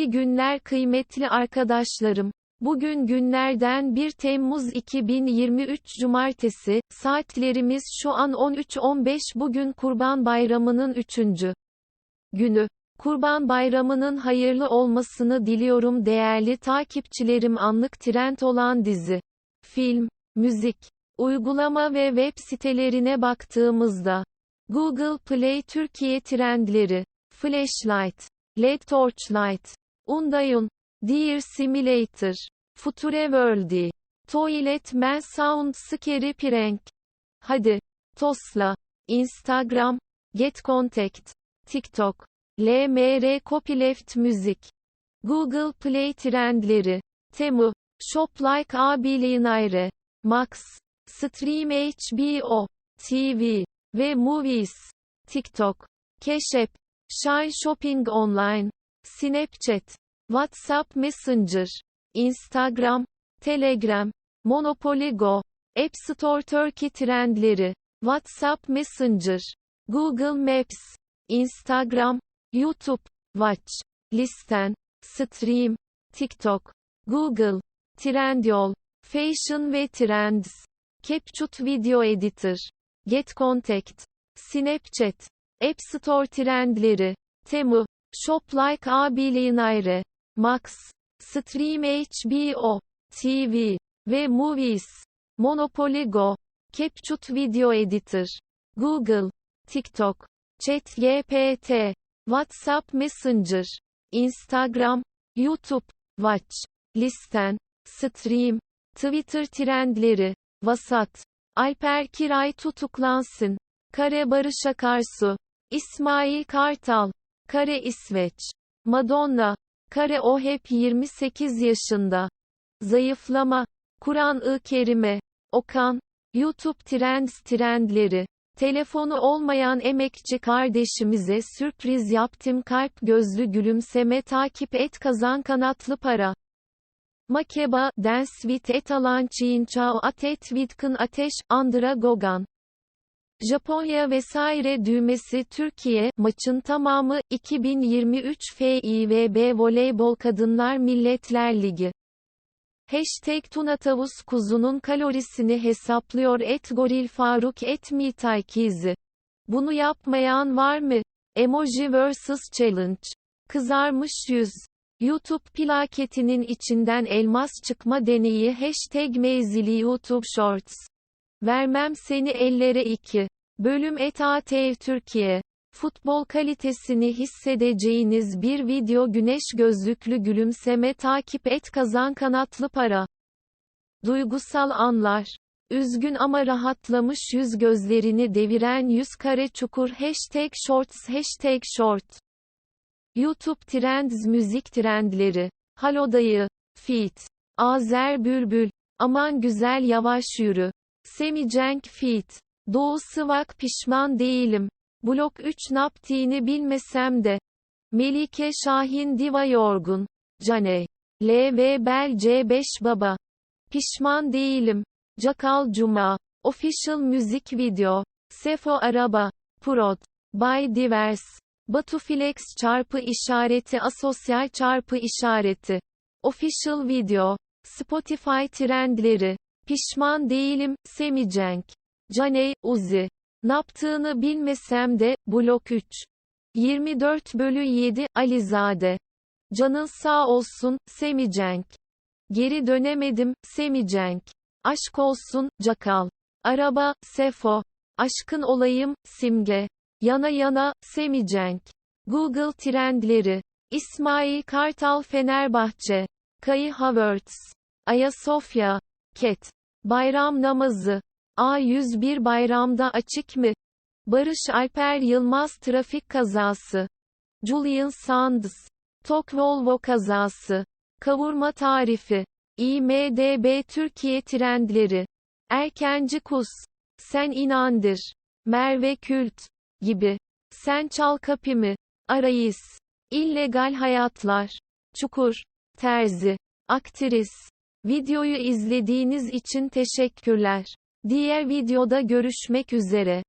İyi günler kıymetli arkadaşlarım. Bugün günlerden 1 Temmuz 2023 Cumartesi, saatlerimiz şu an 13.15 bugün Kurban Bayramı'nın 3. günü. Kurban Bayramı'nın hayırlı olmasını diliyorum değerli takipçilerim anlık trend olan dizi, film, müzik, uygulama ve web sitelerine baktığımızda, Google Play Türkiye trendleri, Flashlight, LED Torchlight, Undayun, Deer Simulator, Future World, Toilet Man Sound Scary Prank. Hadi, Tosla, Instagram, Get Contact, TikTok, LMR Copyleft Müzik, Google Play Trendleri, Temu, Shop Like Abilinayre, Max, Stream HBO, TV ve Movies, TikTok, Keşep, Shine Shopping Online, Snapchat, WhatsApp Messenger, Instagram, Telegram, Monopoly Go, App Store Turkey trendleri, WhatsApp Messenger, Google Maps, Instagram, YouTube, Watch, Listen, Stream, TikTok, Google, Trendyol, Fashion ve Trends, CapCut Video Editor, Get Contact, Snapchat, App Store trendleri, Temu, Shop Like Abilinayre, Max, Stream HBO, TV ve Movies, Monopoly Go, CapCut Video Editor, Google, TikTok, ChatGPT, WhatsApp Messenger, Instagram, YouTube, Watch, Listen, Stream, Twitter trendleri, Vasat, Alper Kiray tutuklansın, Kare Barış Akarsu, İsmail Kartal, Kare İsveç, Madonna, Kare o hep 28 yaşında. Zayıflama, Kur'an-ı Kerime, Okan, YouTube Trends trendleri, telefonu olmayan emekçi kardeşimize sürpriz yaptım. Kalp gözlü gülümseme. Takip et. Kazan kanatlı para. Makeba, Dance with et alan Çiğinçao atet Witkın ateş, Andra Gogan. Japonya vesaire düğmesi Türkiye, maçın tamamı, 2023 FIVB Voleybol Kadınlar Milletler Ligi. Hashtag Tunatavus kuzunun kalorisini hesaplıyor et goril Faruk et Mitaykizi. Bunu yapmayan var mı? Emoji vs Challenge. Kızarmış yüz. YouTube plaketinin içinden elmas çıkma deneyi hashtag mezili YouTube Shorts. Vermem seni ellere 2. Bölüm et ATV Türkiye. Futbol kalitesini hissedeceğiniz bir video güneş gözlüklü gülümseme takip et kazan kanatlı para. Duygusal anlar. Üzgün ama rahatlamış yüz gözlerini deviren yüz kare çukur hashtag shorts hashtag short. YouTube Trends müzik trendleri. Halodayı. Fit. Azer Bülbül. Aman güzel yavaş yürü. Semi Cenk Fit. Doğu Sıvak pişman değilim. Blok 3 naptiğini bilmesem de. Melike Şahin Diva Yorgun. Cane. LV Bel C5 Baba. Pişman değilim. Cakal Cuma. Official müzik video. Sefo Araba. Prod. By Divers. Batuflex çarpı işareti asosyal çarpı işareti. Official video. Spotify trendleri. Pişman değilim, Semicenk. Caney, Uzi. Naptığını bilmesem de, Blok 3. 24 bölü 7, Alizade. Canın sağ olsun, Semicenk. Geri dönemedim, Semicenk. Aşk olsun, Cakal. Araba, Sefo. Aşkın olayım, Simge. Yana yana, Semicenk. Google trendleri. İsmail Kartal Fenerbahçe. Kayı Havertz. Ayasofya. Ket. Bayram namazı. A101 bayramda açık mı? Barış Alper Yılmaz trafik kazası. Julian Sands. Tok Volvo kazası. Kavurma tarifi. IMDB Türkiye trendleri. Erkenci Kus. Sen inandır. Merve Kült. Gibi. Sen çal kapımı. Arayis. İllegal hayatlar. Çukur. Terzi. Aktris. Videoyu izlediğiniz için teşekkürler. Diğer videoda görüşmek üzere.